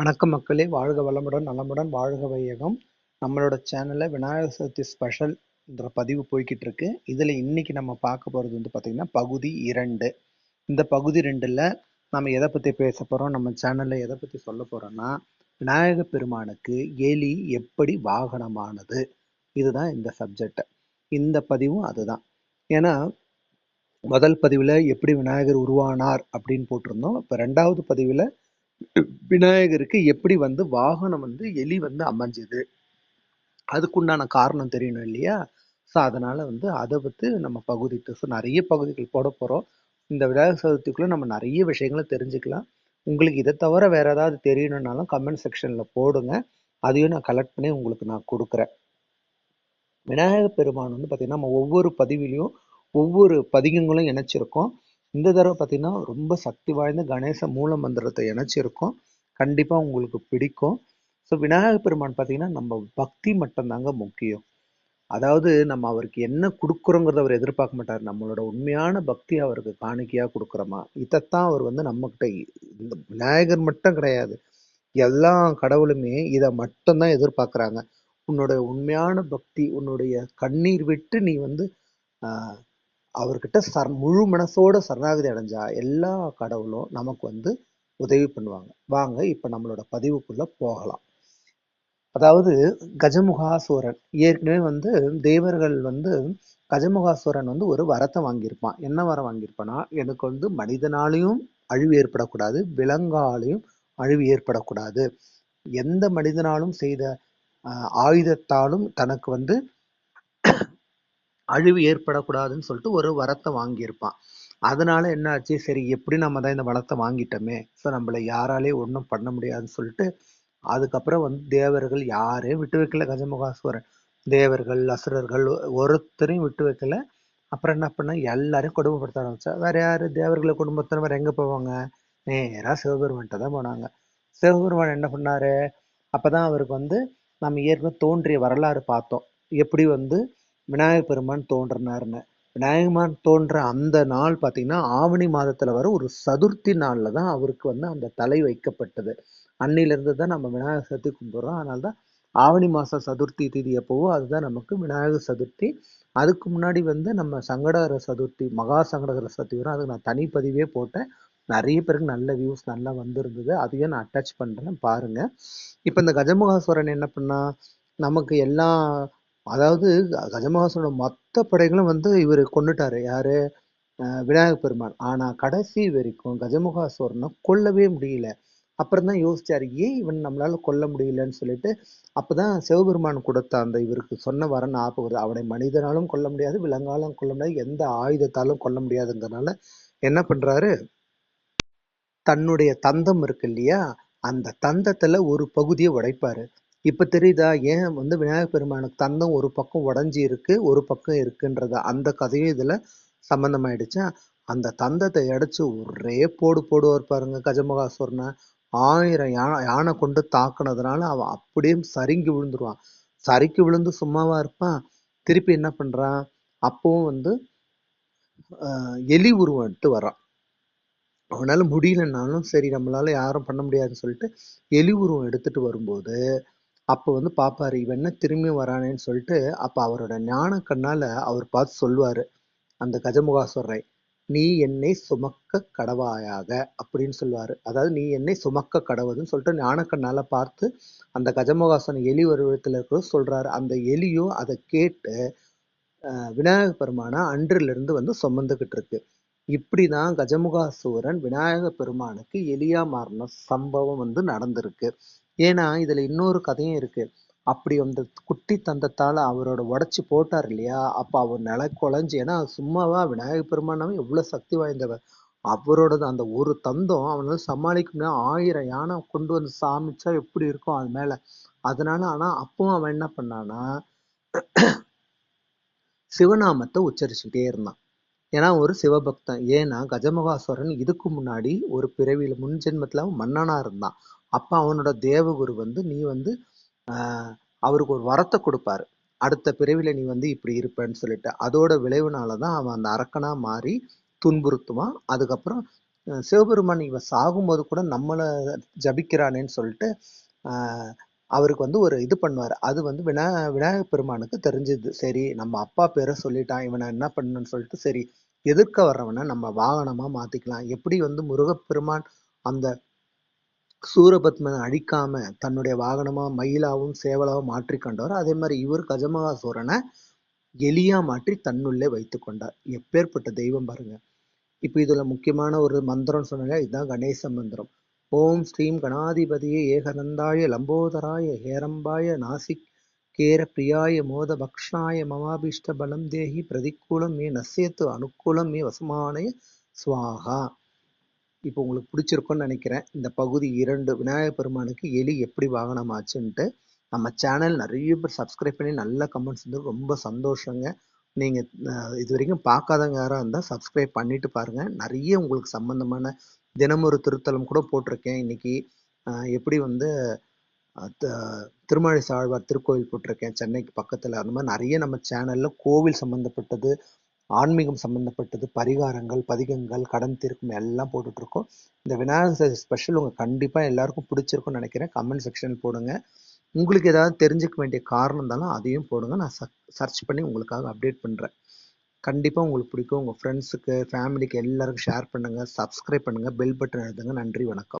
வணக்கம் மக்களே. வாழ்க வளமுடன் நலமுடன் வாழ்க வையகம். நம்மளோட சேனலில் விநாயகர் சதுர்த்தி ஸ்பெஷல் என்ற பதிவு போய்கிட்டு இருக்கு இதில் இன்னைக்கு நம்ம பார்க்க போகிறது வந்து பார்த்திங்கன்னா பகுதி இரண்டு. இந்த பகுதி ரெண்டில் நம்ம எதை பற்றி பேச போகிறோம் நம்ம சேனலில் எதை பற்றி சொல்ல போகிறோன்னா விநாயக பெருமானுக்கு எலி எப்படி வாகனமானது? இதுதான் இந்த சப்ஜெக்ட் இந்த பதிவும் அதுதான். ஏன்னா முதல் பதிவில் எப்படி விநாயகர் உருவானார் அப்படின்னு போட்டிருந்தோம். இப்போ ரெண்டாவது பதிவில் விநாயகருக்கு எப்படி வந்து வாகனம் வந்து எலி வந்து அமைஞ்சுது? அதுக்குண்டான காரணம் தெரியணும் இல்லையா? ஸோ அதனால் வந்து அதை பற்றி நம்ம பகுதி ஸோ நிறைய பகுதிகள் போட போகிறோம் இந்த விநாயகர் சதுர்த்திக்குள்ளே நம்ம நிறைய விஷயங்களை தெரிஞ்சுக்கலாம். உங்களுக்கு இதை தவிர வேற ஏதாவது தெரியணும்னாலும் கமெண்ட் செக்ஷனில் போடுங்க. அதையும் நான் கலெக்ட் பண்ணி உங்களுக்கு நான் கொடுக்குறேன். விநாயகர் பெருமான் வந்து பார்த்திங்கன்னா நம்ம ஒவ்வொரு பதிவிலையும் ஒவ்வொரு பதிகங்களும் இணைச்சிருக்கோம். இந்த தடவை பார்த்தீங்கன்னா ரொம்ப சக்தி வாய்ந்த கணேச மூல மந்திரத்தை இணைச்சிருக்கோம். கண்டிப்பாக உங்களுக்கு பிடிக்கும். ஸோ விநாயகர் பெருமான் பார்த்தீங்கன்னா நம்ம பக்தி மட்டும்தாங்க முக்கியம். அதாவது நம்ம அவருக்கு என்ன கொடுக்குறோங்கிறத அவர் எதிர்பார்க்க மாட்டார். நம்மளோட உண்மையான பக்தி அவருக்கு காணிக்கையாக கொடுக்குறோமா? இதைத்தான் அவர் வந்து நம்மக்கிட்ட இந்த விநாயகர் மட்டும் கிடையாது. எல்லா கடவுளுமே இதை மட்டும்தான் எதிர்பார்க்குறாங்க. உன்னோட உண்மையான பக்தி உன்னுடைய கண்ணீர் விட்டு நீ வந்து அவர்கிட்ட சர் முழு மனசோட சரணாகதி அடைஞ்சா எல்லா கடவுளும் நமக்கு வந்து உதவி பண்ணுவாங்க. வாங்க இப்போ நம்மளோட பதிவுக்குள்ள போகலாம். அதாவது கஜமுகாசுரன். ஏற்கனவே வந்து தேவர்கள் வந்து கஜமுகாசுரன் வந்து ஒரு வரத்தை வாங்கியிருப்பான். என்ன வரம் வாங்கியிருப்பான்னா எனக்கு வந்து மனிதனாலையும் அழிவு ஏற்படக்கூடாது விலங்காலையும் அழிவு ஏற்படக்கூடாது. எந்த மனிதனாலும் செய்த ஆயுதத்தாலும் தனக்கு வந்து அழிவு ஏற்படக்கூடாதுன்னு சொல்லிட்டு ஒரு வரத்தை வாங்கியிருப்பான். அதனால என்ன ஆச்சு சரி எப்படி நம்ம தான் இந்த வளத்தை வாங்கிட்டோமே? ஸோ நம்மளை யாராலே ஒன்றும் பண்ண முடியாதுன்னு சொல்லிட்டு அதுக்கப்புறம் வந்து தேவர்கள் யாரையும் விட்டு வைக்கல கஜமுகாசுவரன் தேவர்கள் அசுரர்கள் ஒருத்தரையும் விட்டு வைக்கல. அப்புறம் என்ன பண்ண? எல்லாரையும் கொடுமைப்படுத்த ஆரம்பிச்சா. வேற யாரு? தேவர்களை குடும்பத்தினர் வேற எங்க போவாங்க? நேராக சிவபெருமான்கிட்ட தான் போனாங்க. சிவபெருமான் என்ன பண்ணாரு? அப்பதான் அவருக்கு வந்து நம்ம ஏற்கனவே தோன்றிய வரலாறு பார்த்தோம். எப்படி வந்து விநாயகர் பெருமான் தோன்றினார்னு விநாயகமான் தோன்ற அந்த நாள் பார்த்தீங்கன்னா ஆவணி மாதத்தில் வர ஒரு சதுர்த்தி நாளில் தான் அவருக்கு வந்து அந்த தலை வைக்கப்பட்டது. அன்னிலிருந்து தான் நம்ம விநாயகர் சதுர்த்தி கும்பிடுறோம். அதனால தான் ஆவணி மாத சதுர்த்தி திதி எப்போவோ அதுதான் நமக்கு விநாயகர் சதுர்த்தி. அதுக்கு முன்னாடி வந்து நம்ம சங்கடகர சதுர்த்தி மகா சங்கடகர சதுர்த்தி வரும். அதுக்கு நான் தனிப்பதிவே போட்டேன். நிறைய பேருக்கு நல்ல வியூஸ் நல்லா வந்திருந்தது. அதையும் நான் அட்டாச் பண்ணுறேன் பாருங்க. இப்போ இந்த கஜமுகாசுவரன் என்ன பண்ணா நமக்கு எல்லா அதாவது கஜமகாசனோட மொத்த படைகளும் வந்து இவர் கொண்டுட்டாரு யாரு? அஹ் விநாயகர் பெருமான். ஆனா கடைசி வரைக்கும் கஜமுகாசுரனை கொல்லவே முடியல. அப்புறம் தான் யோசிச்சாரு ஏன் இவன் நம்மளால கொல்ல முடியலன்னு சொல்லிட்டு? அப்பதான் சிவபெருமான் கொடுத்த அந்த இவருக்கு சொன்ன வர ஞாபகம் வருது. அவனை மனிதனாலும் கொல்ல முடியாது விலங்காலும் கொல்ல முடியாது எந்த ஆயுதத்தாலும் கொல்ல முடியாதுங்கிறனால என்ன பண்றாரு? தன்னுடைய தந்தம் இருக்கு இல்லையா? அந்த தந்தத்துல ஒரு பகுதியை உடைப்பாரு. இப்ப தெரியுதா? ஏன் வந்து விநாயகர் பெருமானுக்கு தந்தம் ஒரு பக்கம் உடைஞ்சி இருக்கு ஒரு பக்கம் இருக்குன்றது அந்த கதையும் இதுல சம்பந்தமாயிடுச்சா? அந்த தந்தத்தை அடைச்சு ஒரே போடு போடுவார் பாருங்க கஜமகாசுரன. ஆயிரம் யானை யானை கொண்டு தாக்குனதுனால அவன் அப்படியே சரிங்கி விழுந்துருவான். சறுக்கி விழுந்து சும்மாவா இருப்பான். திருப்பி என்ன பண்றான்? அப்பவும் வந்து ஆஹ் எலி உருவம் எடுத்து வர்றான். அவனால முடியலன்னாலும் சரி நம்மளால யாரும் பண்ண முடியாதுன்னு சொல்லிட்டு எலி உருவம் எடுத்துட்டு வரும்போது அப்போ வந்து பாப்பாரு இவன் என்ன திரும்பி வரானேன்னு சொல்லிட்டு அப்ப அவரோட ஞான கண்ணால அவர் பார்த்து சொல்லுவார். அந்த கஜமுகாசுரரை நீ என்னை சுமக்க கடவாயாக அப்படின்னு சொல்லுவாரு. அதாவது நீ என்னை சுமக்க கடவுதுன்னு சொல்லிட்டு ஞானக்கண்ணால பார்த்து அந்த கஜமுகாசன் எலி வருவத்தில் இருக்கிற சொல்றாரு. அந்த எலியும் அதை கேட்டு விநாயக பெருமானை அன்றிலிருந்து வந்து சுமந்துகிட்டு இருக்கு. இப்படிதான் கஜமுகாசூரன் விநாயக பெருமானுக்கு எலியா மாறின சம்பவம் வந்து நடந்திருக்கு. ஏன்னா இதுல இன்னொரு கதையும் இருக்கு. அப்படி அந்த குட்டி தந்தத்தால அவரோட உடைச்சு போட்டார் இல்லையா? அப்ப அவர் நில குழஞ்சி ஏன்னா சும்மாவா விநாயகர் பெருமானாவே எவ்வளவு சக்தி வாய்ந்தவர். அவரோடது அந்த ஒரு தந்தம் அவனால சமாளிக்க முடியாது ஆயிரம் யானை கொண்டு வந்து சாமிச்சா எப்படி இருக்கும் அது மேல? அதனால ஆனா அப்பவும் அவன் என்ன பண்ணானா சிவநாமத்தை உச்சரிச்சுட்டே இருந்தான். ஏன்னா ஒரு சிவபக்தன். ஏன்னா கஜமகாசுவரன் இதுக்கு முன்னாடி ஒரு பிறவியில முன் ஜென்மத்துல அவன் மன்னனா இருந்தான். அப்ப அவனோட தேவகுரு வந்து நீ வந்து ஆஹ் அவருக்கு ஒரு வரத்தை கொடுப்பாரு. அடுத்த பிறவியில நீ வந்து இப்படி இருப்பேன்னு சொல்லிட்டு. அதோட விளைவுனாலதான் அவன் அந்த அரக்கனா மாறி துன்புறுத்துவான். அதுக்கப்புறம் சிவபெருமான் இவன் சாகும்போது கூட நம்மளை ஜபிக்கிறானேன்னு சொல்லிட்டு ஆஹ் அவருக்கு வந்து ஒரு இது பண்ணுவார். அது வந்து வினா விநாயகப் பெருமானுக்கு தெரிஞ்சது. சரி நம்ம அப்பா பேரை சொல்லிட்டான். இவனை என்ன பண்ணணும்னு சொல்லிட்டு சரி எதிர்க்க வர்றவனை நம்ம வாகனமாக மாற்றிக்கலாம் எப்படி வந்து முருகப்பெருமான் அந்த சூரபத்மனை அழிக்காம தன்னுடைய வாகனமா மயிலாவும் சேவலாவும் மாற்றி கொண்டவர் அதே மாதிரி இவர் கஜமகாசூரனை எலியா மாற்றி தன்னுள்ளே வைத்து கொண்டார். எப்பேற்பட்ட தெய்வம் பாருங்க. இப்போ இதுல முக்கியமான ஒரு மந்திரம் சொன்னாங்க இதுதான் கணேச மந்திரம். ஓம் ஸ்ரீம் கணாதிபதியே ஏகநந்தாய லம்போதராய ஹேரம்பாய நாசிக் கேர பிரியாய மோத பக்ஷ்ணாய மமாபிஷ்ட பலம் தேஹி பிரதிகூலம் மே நசியத்து அனுகூலம் மே வசமானய சுவாகா. இப்போ உங்களுக்கு பிடிச்சிருக்கும்னு நினைக்கிறேன். இந்த பகுதி இரண்டு விநாயகர் பெருமானுக்கு எலி எப்படி வாகனமாச்சுன்ட்டு நம்ம சேனல் நிறைய பேர் சப்ஸ்கிரைப் பண்ணி நல்ல கமெண்ட்ஸ் வந்து ரொம்ப சந்தோஷங்க. நீங்கள் இது வரைக்கும் பார்க்காதவங்க யாராக இருந்தால் சப்ஸ்கிரைப் பண்ணிட்டு பாருங்க. நிறைய உங்களுக்கு சம்மந்தமான தினமொரு திருத்தலம் கூட போட்டிருக்கேன். இன்னைக்கு எப்படி வந்து த- திருமலை சாழ்வார் திருக்கோவில் போட்டிருக்கேன். சென்னைக்கு பக்கத்தில். அந்த மாதிரி நிறைய நம்ம சேனலில் கோவில் சம்மந்தப்பட்டது ஆன்மீகம் சம்மந்தப்பட்டது பரிகாரங்கள் பதிகங்கள் கடன் தீர்க்கும் எல்லாம் போட்டுட்ருக்கோம். இந்த விநாயகர் சதுர்த்தி ஸ்பெஷல் உங்கள் கண்டிப்பாக எல்லாருக்கும் பிடிச்சிருக்கும்னு நினைக்கிறேன். கமெண்ட் செக்ஷனில் போடுங்க. உங்களுக்கு ஏதாவது தெரிஞ்சுக்க வேண்டிய காரணம் இருந்தாலும் அதையும் போடுங்க. நான் சர்ச் பண்ணி உங்களுக்காக அப்டேட் பண்ணுறேன் கண்டிப்பாக உங்களுக்கு பிடிக்கும். உங்கள் ஃப்ரெண்ட்ஸுக்கு ஃபேமிலிக்கு எல்லாருக்கும் ஷேர் பண்ணுங்கள் சப்ஸ்கிரைப் பண்ணுங்கள் பெல் பட்டன் எழுதுங்க நன்றி வணக்கம்.